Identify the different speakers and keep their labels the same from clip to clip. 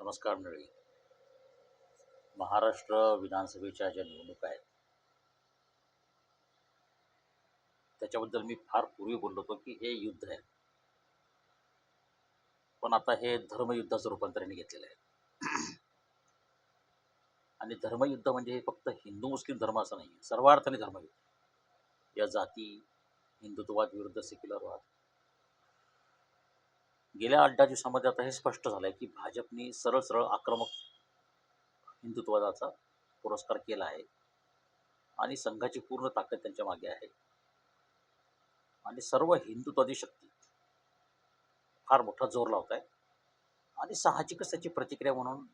Speaker 1: नमस्कार मंडळी. महाराष्ट्र विधानसभेच्या ज्या निवडणुका आहेत त्याच्याबद्दल मी फार पूर्वी बोललो होतो की हे युद्ध आहे पण आता हे धर्मयुद्धाचं रूपांतर घेतलेलं आहे. आणि धर्मयुद्ध म्हणजे हे फक्त हिंदू मुस्लिम धर्म असं नाही सर्वार्थाने धर्मयुद्ध. या जाती हिंदुत्ववाद विरुद्ध सेक्युलरवाद गेल्या आठ दहा दिवसामध्ये आता हे स्पष्ट झालं आहे की भाजपनी सरळ सरळ आक्रमक हिंदुत्ववादाचा पुरस्कार केला आहे. आणि संघाची पूर्ण ताकद त्यांच्या मागे आहे. आणि सर्व हिंदुत्वादी शक्ती फार मोठा जोर लावत आहे आणि साहजिकच त्याची प्रतिक्रिया म्हणून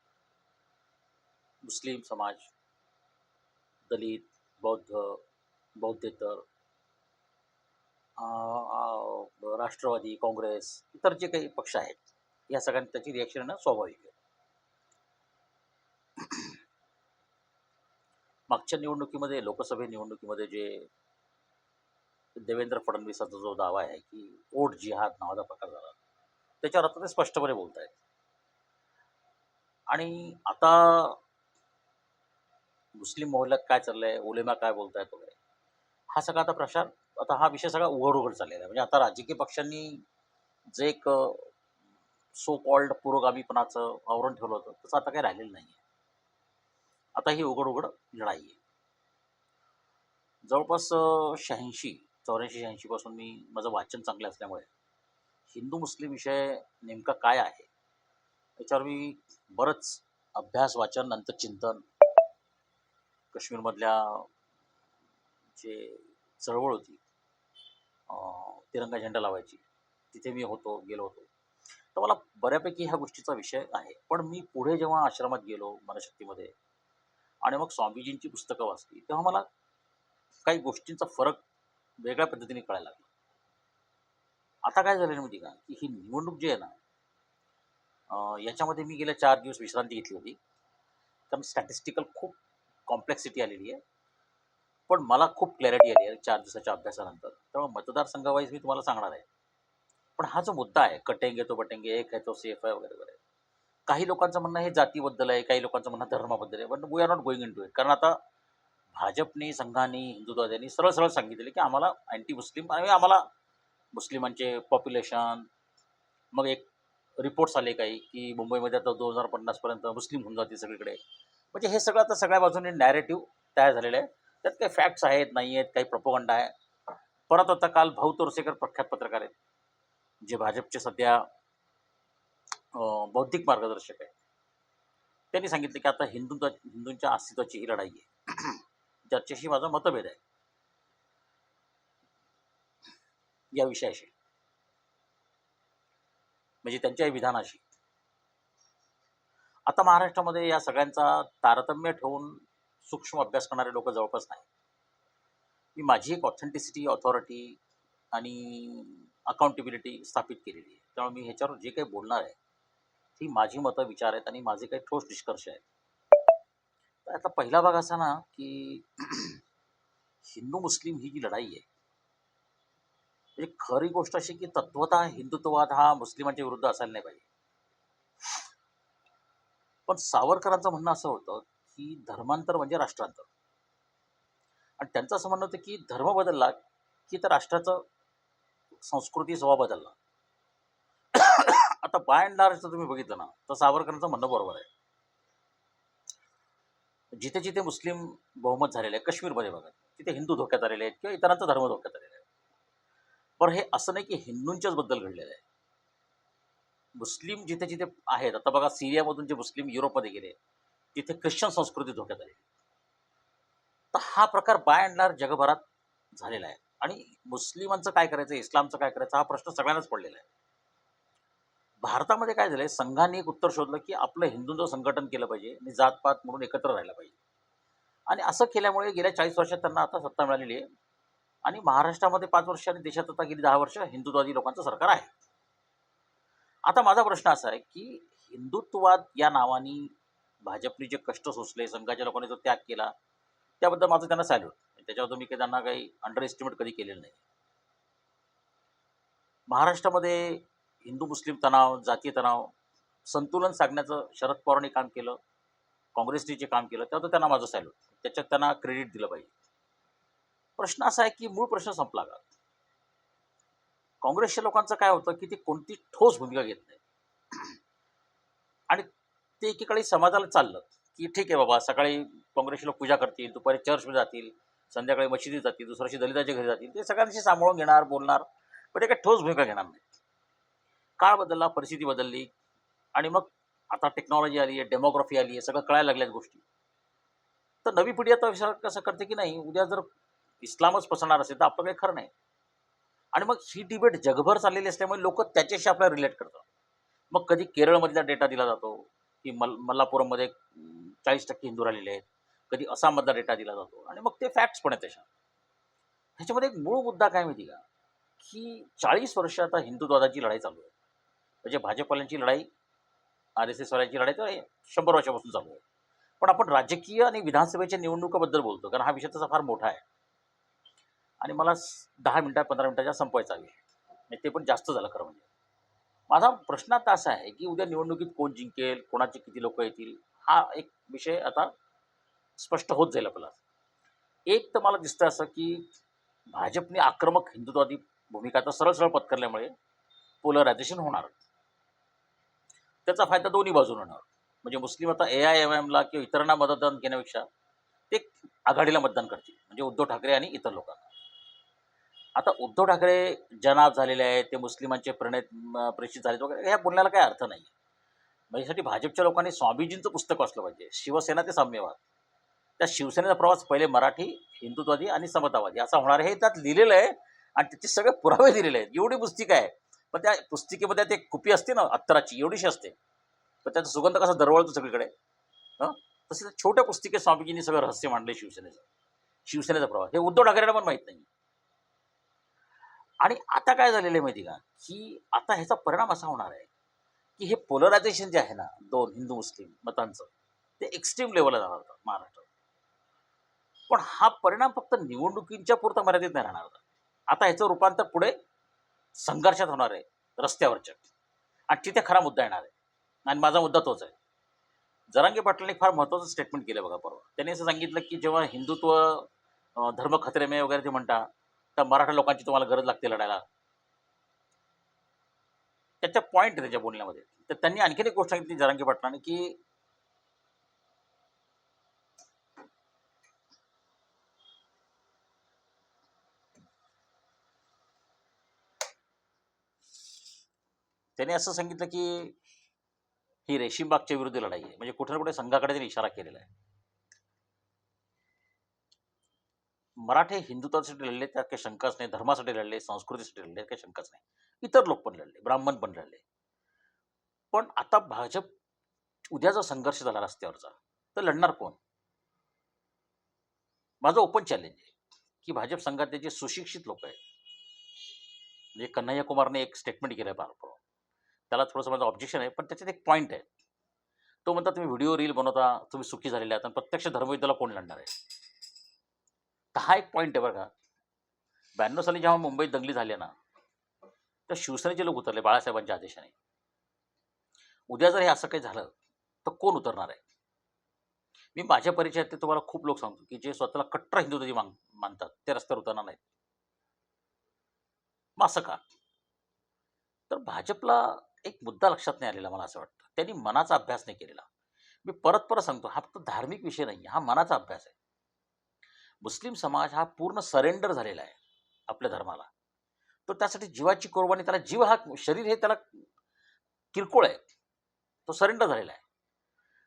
Speaker 1: मुस्लिम समाज दलित बौद्ध बौद्धेतर राष्ट्रवादी काँग्रेस इतर जे काही पक्ष आहेत या सगळ्यांनी त्याची रिॲक्शन येणं स्वाभाविक आहे. मागच्या निवडणुकीमध्ये लोकसभे निवडणुकीमध्ये जे देवेंद्र फडणवीसाचा जो दावा आहे की ओट जिहाद नावाचा प्रकार झाला त्याच्यावर आता ते स्पष्टपणे बोलत आहेत आणि आता मुस्लिम मोहल्ल्यात काय चाललंय उलेमा काय बोलतायत वगैरे हा सगळा आता प्रसार आता हा विषय सगळा उघड उघड चाललेला आहे. म्हणजे आता राजकीय पक्षांनी जे एक सो कॉल्ड पुरोगामीपणाचं आवरण ठेवलं होतं तसं आता काही राहिलेलं नाही आहे आता ही उघड उघड लढाई आहे. जवळपास शहाऐंशी चौऱ्याऐंशी शहाऐंशीपासून मी माझं वाचन चांगलं असल्यामुळे हिंदू मुस्लिम विषय नेमका काय आहे याच्यावर मी बरंच अभ्यास वाचन नंतर चिंतन काश्मीरमधल्या जे चळवळ होती तिरंगा झेंडा लावायची. तिथे मी होतो गेलो होतो. तर मला बऱ्यापैकी ह्या गोष्टीचा विषय आहे. पण मी पुढे जेव्हा आश्रमात गेलो मनशक्तीमध्ये आणि मग स्वामीजींची पुस्तकं वाचली तेव्हा मला काही गोष्टींचा फरक वेगळ्या पद्धतीने कळायला लागला. आता काय झालं माहिती का? की ही निवडणूक जी आहे ना याच्यामध्ये मी गेल्या चार दिवस विश्रांती घेतली होती. कारण स्टॅटिस्टिकल खूप कॉम्प्लेक्सिटी आलेली आहे. पण मला खूप क्लॅरिटी आली आहे चार दिवसाच्या अभ्यासानंतर. त्यामुळे मतदारसंघावाईज मी तुम्हाला सांगणार आहे. पण हा जो मुद्दा आहे कटेंगे तो बटेंगे एक आहे तो सेफ आहे वगैरे वगैरे. काही लोकांचं म्हणणं हे जातीबद्दल आहे काही लोकांचं म्हणणं धर्माबद्दल आहे पण we are not going in to it कारण आता भाजपने संघाने हिंदुत्वाद्यांनी सरळ सरळ सांगितले की आम्हाला अँटी मुस्लिम आणि आम्हाला मुस्लिमांचे पॉप्युलेशन मग एक रिपोर्ट्स आले काही की मुंबईमध्ये आता दोन हजार पन्नासपर्यंत मुस्लिम होऊन जातील सगळीकडे. म्हणजे हे सगळं आता सगळ्या बाजूने नॅरेटिव्ह तयार झालेलं आहे. त्यात काही फॅक्ट्स आहेत नाही आहेत काही प्रपोगंड आहे. परत आता काल भाऊ तोरसेकर प्रख्यात पत्रकार आहेत जे भाजपचे सध्या बौद्धिक मार्गदर्शक आहेत. त्यांनी सांगितलं की आता हिंदूंचा हिंदूंच्या अस्तित्वाची ही लढाई आहे. ज्याच्याशी माझा मतभेद आहे. या विषयाशी. म्हणजे त्यांच्या विधानाशी. आता महाराष्ट्रामध्ये या सगळ्यांचा तारतम्य ठेवून सूक्ष्म अभ्यास करणारे लोक जवळपास नाही. मी माझी एक ऑथेंटिसिटी ऑथॉरिटी आणि अकाउंटेबिलिटी स्थापित केलेली आहे. त्यामुळे मी ह्याच्यावर जे काही बोलणार आहे ती माझी मतं विचार आहेत आणि माझे काही ठोस निष्कर्ष आहेत. तर आता पहिला भाग असा ना की हिंदू मुस्लिम ही जी लढाई आहे म्हणजे खरी गोष्ट अशी की तत्वता हिंदुत्ववाद हा मुस्लिमांच्या विरुद्ध असायला नाही पाहिजे. पण सावरकरांचं म्हणणं असं होतं की धर्मांतर म्हणजे राष्ट्रांतर. आणि त्यांचं असं म्हणणं होतं की धर्म बदलला की तर राष्ट्राचं संस्कृती स्वभाव बदलला. आता बाय अँड लार्ज तुम्ही बघितलं ना तर सावरकरांचं म्हणणं बरोबर आहे. जिथे जिथे मुस्लिम बहुमत झालेलं आहे काश्मीरमध्ये बघा तिथे हिंदू धोक्यात आलेले आहेत किंवा इतरांचा धर्म धोक्यात आलेला आहे. पण हे असं नाही की हिंदूंच्याच बद्दल घडलेलं आहे. मुस्लिम जिथे जिथे आहेत आता बघा सिरियामधून जे मुस्लिम युरोपमध्ये गेले तिथे ख्रिश्चन संस्कृती धोक्यात आली. तर हा प्रकार बाय अँड लार जगभरात झालेला आहे. आणि मुस्लिमांचं काय करायचं इस्लामचं काय करायचं हा प्रश्न सगळ्यांनाच पडलेला आहे. भारतामध्ये काय झालंय संघाने एक उत्तर शोधलं की आपलं हिंदूंचं संघटन केलं पाहिजे आणि जातपात म्हणून एकत्र राहायला पाहिजे. आणि असं केल्यामुळे गेल्या चाळीस वर्षात त्यांना आता सत्ता मिळालेली आहे. आणि महाराष्ट्रामध्ये पाच वर्ष आणि देशात आता गेली दहा वर्ष हिंदुत्ववादी लोकांचं सरकार आहे. आता माझा प्रश्न असा आहे की हिंदुत्ववाद या नावाने भाजपने जे कष्ट सोसले संघाच्या लोकांनी जो त्याग केला त्याबद्दल माझं त्यांना सॅल्यूट त्याच्याबद्दल मी काही त्यांना काही अंडर एस्टिमेट कधी केलेलं नाही. महाराष्ट्रामध्ये हिंदू मुस्लिम तणाव जातीय तणाव संतुलन साधण्याचं शरद पवारांनी काम केलं काँग्रेसने जे काम केलं त्यात त्यांना माझं सॅल्यूट त्याच्यात त्यांना क्रेडिट दिलं पाहिजे. प्रश्न असा आहे की मूळ प्रश्न संपला का? काँग्रेसच्या लोकांचं काय होतं की ते कोणती ठोस भूमिका घेत नाही आणि ते एकीकडे समाजाला चाललं. की ठीक आहे बाबा सकाळी काँग्रेसचे लोक पूजा करतील दुपारी चर्चमध्ये जातील संध्याकाळी मशिदीत जातील दुसऱ्याशी दलिताच्या घरी जातील ते सगळ्यांशी सांभाळून घेणार बोलणार पण ते काही ठोस भूमिका घेणार नाही. काळ बदलला परिस्थिती बदलली आणि मग आता टेक्नॉलॉजी आली आहे डेमोग्राफी आली आहे सगळं कळायला लागल्यात गोष्टी. तर नवी पिढी आता विचार कसं करते की नाही उद्या जर इस्लामच पसरणार असेल तर आपलं काही खरं नाही. आणि मग ही डिबेट जगभर चाललेली असल्यामुळे लोक त्याच्याशी आपल्याला रिलेट करतात. मग कधी केरळमधला डेटा दिला जातो की मल मल्लापुरममध्ये चाळीस टक्के हिंदू राहिलेले आहेत. कधी आसाममधला डेटा दिला जातो. आणि मग ते फॅक्ट्स पण आहेत त्याच्या ह्याच्यामध्ये एक मूळ मुद्दा काय माहिती का? की चाळीस वर्ष आता हिंदुत्वादाची लढाई चालू आहे. म्हणजे भाजपवाल्यांची लढाई आर एस एसवाल्यांची लढाई तर शंभर वर्षापासून चालू आहे. पण आपण राजकीय आणि विधानसभेच्या निवडणुकाबद्दल बोलतो कारण हा विषय तसा फार मोठा आहे. आणि मला दहा मिनटात पंधरा मिनटाच्या संपवायचा आहे ते पण जास्त झालं खरं म्हणजे. माझा प्रश्न आता असा आहे की उद्या निवडणुकीत कोण जिंकेल कोणाचे किती लोक येतील हा एक विषय आता स्पष्ट होत जाईल आपला एक तर मला दिसतं असं की भाजपने आक्रमक हिंदुत्वादी भूमिका आता सरळ सरळ पत्करल्यामुळे पोलरायझेशन होणार. त्याचा फायदा दोन्ही बाजून होणार. म्हणजे मुस्लिम आता ए आय एम एमला किंवा इतरांना मतदान घेण्यापेक्षा ते आघाडीला मतदान करतील. म्हणजे उद्धव ठाकरे आणि इतर लोकांना. आता उद्धव ठाकरे जनाब झालेले आहेत ते मुस्लिमांचे प्रणेत प्रेषित झालेत वगैरे ह्या बोलण्याला काही अर्थ नाही म्हणजे भाजपच्या लोकांनी स्वामीजींचं पुस्तक वाचलं पाहिजे. शिवसेना ते साम्यवाद. त्या शिवसेनेचा प्रवास पहिले मराठी हिंदुत्वादी आणि समतावादी. असा होणार हे त्यात लिहिलेलं आहे आणि त्याचे सगळे पुरावे दिलेले आहेत. एवढी पुस्तिका आहे. पण त्या पुस्तिकेमध्ये ते कुपी असते ना अत्तराची एवढीशी असते. पण त्याचा सुगंध कसा दरवळतो सगळीकडे? हां? तसे छोट्या पुस्तिकेत स्वामीजींनी सगळं रहस्य मांडले शिवसेनेचं. शिवसेनेचा प्रवास. हे उद्धव ठाकरेंना पण माहीत नाही आणि आता काय झालेलं आहे माहिती का? की आता ह्याचा परिणाम असा होणार आहे की हे पोलरायझेशन जे आहे ना दोन हिंदू मुस्लिम मतांचं ते एक्स्ट्रीम लेवलला जाणार होतं महाराष्ट्रात पण हा परिणाम फक्त निवडणुकींच्या पुरता मर्यादित नाही राहणार होता. आता ह्याचं रूपांतर पुढे संघर्षात होणार आहे रस्त्यावरच्या. आणि तिथे खरा मुद्दा येणार आहे. आणि माझा मुद्दा तोच आहे. जरांगे पाटलांनी फार महत्त्वाचं स्टेटमेंट केलं बघा परवा. त्यांनी असं सांगितलं की जेव्हा हिंदुत्व धर्म खतरे वगैरे ते म्हणता तर मराठा लोकांची तुम्हाला गरज लागते लढायला. त्याचा पॉईंट आहे त्याच्या बोलण्यामध्ये. तर त्यांनी आणखीन एक गोष्ट सांगितली जरांगी पाटलाने की त्याने असं सांगितलं की ही रेशीमबागच्या विरुद्ध लढाई आहे. म्हणजे कुठे ना कुठे संघाकडे त्यांनी इशारा केलेला आहे. मराठे हिंदुत्वासाठी लढले त्यात काही शंकाच नाही. धर्मासाठी लढले संस्कृतीसाठी लढले काही शंकाच नाही. इतर लोक पण लढले ब्राह्मण पण लढले. पण आता भाजप उद्या जर संघर्ष झाला रस्त्यावरचा तर लढणार कोण? माझं ओपन चॅलेंज आहे की भाजप संघातले जे सुशिक्षित लोक आहेत म्हणजे कन्हैया कुमारने एक स्टेटमेंट केलं आहे बारपण त्याला थोडंसं माझं ऑब्जेक्शन आहे पण त्याच्यात एक पॉईंट आहे. तो म्हणता तुम्ही व्हिडिओ रील बनवता तुम्ही सुखी झालेले आहात आणि प्रत्यक्ष धर्मयुद्धाला कोण लढणार आहे? तर हा एक पॉईंट आहे बघा का. ब्याण्णव साली जेव्हा मुंबईत दंगली झाली ना तर शिवसेनेचे लोक उतरले बाळासाहेबांच्या आदेशाने. उद्या जर हे असं काही झालं तर कोण उतरणार आहे? मी माझ्या परिचयात ते तुम्हाला खूप लोक सांगतो की जे स्वतःला कट्टर हिंदुत्वादी मान मानतात ते रस्त्यावर उतरणार नाहीत. मग असं का? तर भाजपला एक मुद्दा लक्षात नाही आलेला मला असं वाटतं. त्यांनी मनाचा अभ्यास नाही केलेला. मी परत परत सांगतो हा फक्त धार्मिक विषय नाही हा मनाचा अभ्यास आहे. मुस्लिम समाज हा पूर्ण सरेंडर झालेला आहे आपल्या धर्माला. तो त्यासाठी जीवाची कुर्बानी त्याला जीव हा शरीर हे त्याला किरकोळ आहे. तो सरेंडर झालेला आहे.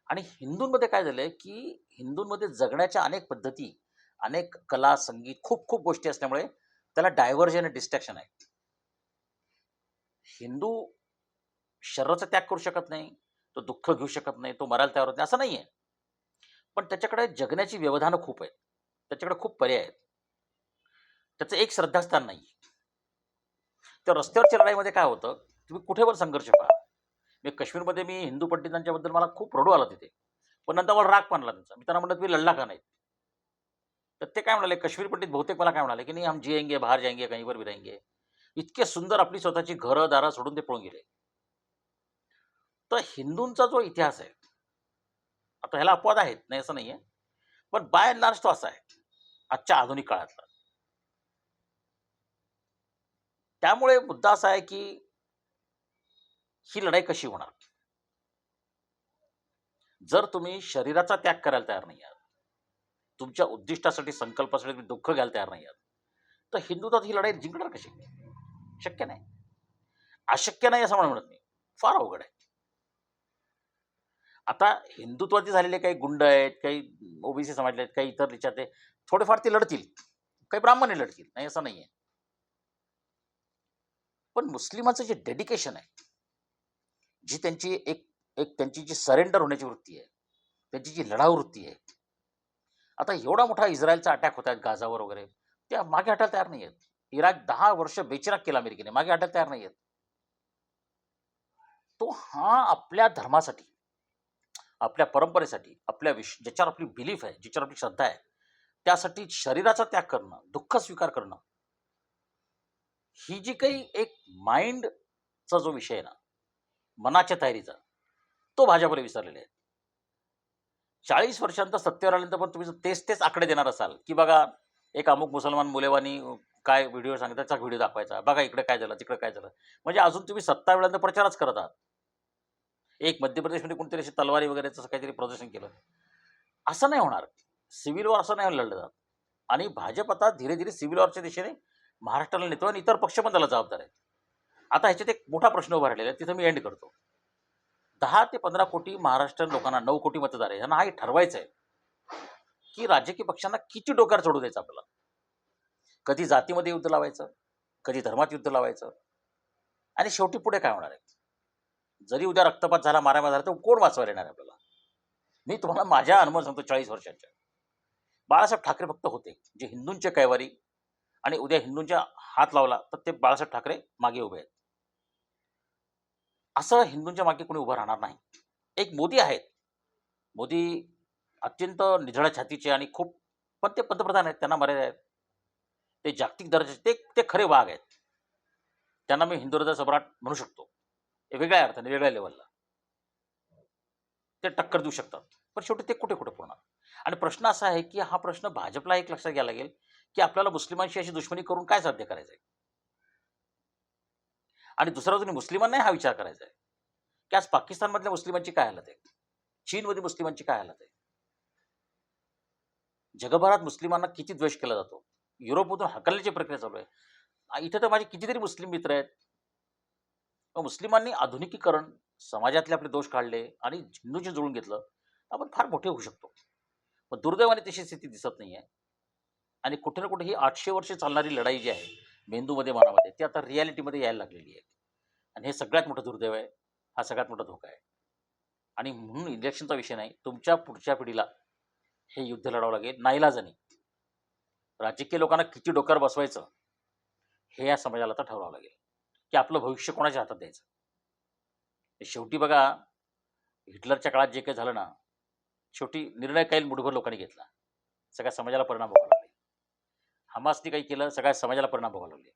Speaker 1: आणि हिंदूंमध्ये काय झालं आहे की हिंदूंमध्ये जगण्याच्या अनेक पद्धती अनेक कला संगीत खूप खूप गोष्टी असल्यामुळे त्याला डायव्हर्जन आणि डिस्ट्रॅक्शन आहे. हिंदू शरीराचा त्याग करू शकत नाही तो दुःख घेऊ शकत नाही तो मरायला तयार होत नाही असं नाही आहे पण त्याच्याकडे जगण्याची व्यवधानं खूप आहेत. त्याच्याकडे खूप पर्याय आहेत. त्याचं एक श्रद्धास्थान नाही त्या रस्त्यावरच्या लढाईमध्ये काय होतं तुम्ही कुठे पण संघर्ष पहा. मी काश्मीरमध्ये मी हिंदू पंडितांच्याबद्दल मला खूप रडू आला तिथे. पण नंतर मला राग पाणला त्यांचा. मी त्यांना म्हणलं तुम्ही लढला का नाही तर ते काय म्हणाले काश्मीर पंडित बहुतेक मला काय म्हणाले की नाही हम जिएंगे बाहेर जाएंगे कहीं पर भी इतके सुंदर आपली स्वतःची घरं दारं सोडून ते पळून गेले. तर हिंदूंचा जो इतिहास आहे आता ह्याला अपवाद आहेत नाही असं नाही आहे पण बाय अँड लार्ज तो असा आहे. आजच्या आधुनिक काळातला. त्यामुळे मुद्दा असा आहे की ही लढाई कशी होणार? जर तुम्ही शरीराचा त्याग करायला तयार नाही आहात तुमच्या उद्दिष्टासाठी संकल्पासाठी तुम्ही दुःख घ्यायला तयार नाही आहात तर हिंदुत्वात ही लढाई जिंकणार कशी? शक्य नाही. अशक्य नाही असं मला म्हणत नाही. फार अवघड आहे. आता हिंदुत्वाचे झालेले काही गुंड आहेत काही ओबीसी समाजले आहेत काही इतर याच्यात थोडेफार ते लढतील. काही ब्राह्मणे लढतील नाही असं नाही आहे पण मुस्लिमाचं जे डेडिकेशन आहे जी त्यांची एक एक त्यांची जी सरेंडर होण्याची वृत्ती आहे त्यांची जी लढाऊ वृत्ती आहे आता एवढा मोठा इस्रायलचा अटॅक होत आहेत गाजावर वगैरे त्या मागे हटायला तयार नाही आहेत इराक दहा वर्ष बेचिराग केला अमेरिकेने मागे हटायला तयार नाही आहेत तो हा आपल्या धर्मासाठी आपल्या परंपरेसाठी आपल्या विश ज्याच्यावर आपली बिलीफ आहे ज्याच्यावर आपली श्रद्धा आहे त्यासाठी शरीराचा त्याग करणं दुःख स्वीकार करणं ही जी काही एक माइंडचा जो विषय आहे ना मनाच्या तयारीचा तो भाजपला विसरलेले आहेत. चाळीस वर्षांत सत्तेवर आल्यानंतर पण तुम्ही तेच तेच आकडे देणार असाल की बघा एक अमुक मुसलमान मुलेवानी काय व्हिडिओ सांगितला त्याचा व्हिडिओ दाखवायचा बघा इकडे काय झालं तिकडे काय झालं. म्हणजे अजून तुम्ही सत्ता वेळांत प्रचारच करत आहात. एक मध्य प्रदेशमध्ये कोणतरी अशी तलवारी वगैरे तसं काहीतरी प्रदर्शन केलं. असं नाही होणार. सिव्हिल वॉर असं नाही लढलं जात. आणि भाजप आता धीरे धीरे सिव्हिल वॉरच्या दिशेने महाराष्ट्राला नेतो आणि इतर पक्ष पण त्याला जबाबदार आहेत. आता ह्याच्यात एक मोठा प्रश्न उभा राहिलेला आहे. तिथं मी एंड करतो. दहा ते पंधरा कोटी महाराष्ट्र लोकांना नऊ कोटी मतदार आहे. ह्यांना हा ठरवायचं आहे की राजकीय पक्षांना किती डोक्यावर चढू द्यायचं आपल्याला? कधी जातीमध्ये युद्ध लावायचं कधी धर्मात युद्ध लावायचं? आणि शेवटी पुढे काय होणार आहे? जरी उद्या रक्तपात झाला मारामार झाला तर कोण वाचवायला येणार आपल्याला? मी तुम्हाला माझ्या अनुभव सांगतो चाळीस वर्षांच्या. बाळासाहेब ठाकरे फक्त होते जे हिंदूंचे कैवारी आणि उद्या हिंदूंच्या हात लावला तर ते बाळासाहेब ठाकरे मागे उभे आहेत. असं हिंदूंच्या मागे कोणी उभं राहणार नाही. एक मोदी आहेत. मोदी अत्यंत निधळ्या छातीचे आणि खूप पण ते पंतप्रधान आहेत त्यांना मर्यादा आहेत. ते जागतिक दर्जाचे ते ते खरे वाघ आहेत. त्यांना मी हिंदू हृदय सम्राट म्हणू शकतो. वेगळ्या अर्थाने वेगळ्या लेवलला ते टक्कर देऊ शकतात. पण शेवटी ते कुठे कुठे पुरणार आणि प्रश्न असा आहे की हा प्रश्न भाजपला एक लक्षात घ्यायला लागेल की आपल्याला मुस्लिमांशी अशी दुश्मनी करून काय साध्य करायचं आहे आणि दुसरा अजून मुस्लिमांनाही हा विचार करायचा आहे की आज पाकिस्तानमधल्या मुस्लिमांची काय हालत आहे? चीनमध्ये मुस्लिमांची काय हालत आहे? जगभरात मुस्लिमांना किती द्वेष केला जातो? युरोपमधून हकलण्याची प्रक्रिया चालू आहे. इथं तर माझे कितीतरी मुस्लिम मित्र आहेत. मग मुस्लिमांनी आधुनिकीकरण समाजातले आपले दोष काढले आणि हिंदूंशी जुळून घेतलं आपण फार मोठे होऊ शकतो. पण दुर्दैवाने तशी स्थिती दिसत नाही आहे आणि कुठे ना कुठे ही आठशे वर्षे चालणारी लढाई जी आहे मेंदूमध्ये मनामध्ये ती आता रियालिटीमध्ये यायला लागलेली आहे. आणि हे सगळ्यात मोठं दुर्दैव आहे हा सगळ्यात मोठा धोका आहे. आणि म्हणून इलेक्शनचा विषय नाही तुमच्या पुढच्या पिढीला हे युद्ध लढावं लागेल नाईलाजाने. राजकीय लोकांना किती डोक्यावर बसवायचं हे या समाजाला आता ठरवावं लागेल. की आपलं भविष्य कोणाच्या हातात द्यायचं? शेवटी बघा हिटलरच्या काळात जे काही झालं ना शेवटी निर्णय काही मुठभर लोकांनी घेतला. सगळ्या समाजाला परिणाम भोगावा लागले. हमासने काही केलं सगळ्या समाजाला परिणाम भोगावा लागले.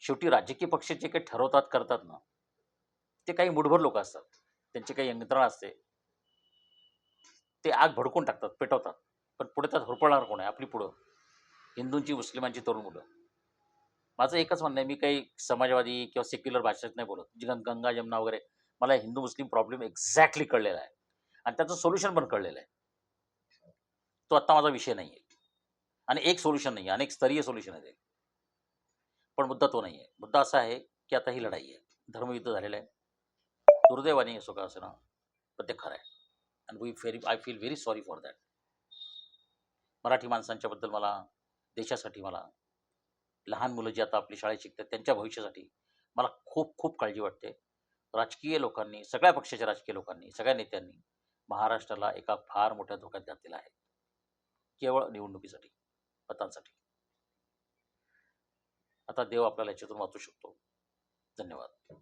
Speaker 1: शेवटी राजकीय पक्ष जे काही ठरवतात करतात ना ते काही मुठभर लोक असतात. त्यांची काही यंत्रणा असते. ते आग भडकून टाकतात पेटवतात. पण पुढे त्यात होरपळणार कोण आहे? आपली पुढं. हिंदूंची मुस्लिमांची तरुण मुलं. माझं एकच म्हणणं आहे मी काही समाजवादी किंवा सेक्युलर भाषेत नाही बोलत. जी गंगा जमुना वगैरे मला हिंदू मुस्लिम प्रॉब्लेम एक्झॅक्टली कळलेला आहे. आणि त्याचं सोल्युशन पण कळलेलं आहे. तो आत्ता माझा विषय नाही आहे आणि एक सोल्युशन नाही आहे अनेक स्तरीय सोल्युशन आहे पण मुद्दा तो नाही आहे मुद्दा असा आहे की आता ही लढाई आहे. धर्मयुद्ध झालेलं आहे. दुर्दैवाने असो का असं ना पण ते खरं आहे. And we very I feel very sorry for that Marathi माणसांच्याबद्दल मला देशासाठी मला लहान मुलं जी आता आपली शाळेत शिकतात त्यांच्या भविष्यासाठी मला खूप खूप काळजी वाटते. राजकीय लोकांनी सगळ्या पक्षाच्या राजकीय लोकांनी सगळ्या नेत्यांनी महाराष्ट्राला एका फार मोठ्या धोक्यात घातलेला आहे. केवळ निवडणुकीसाठी मतांसाठी. आता देव आपल्याला याच्यातून वाचू शकतो. धन्यवाद.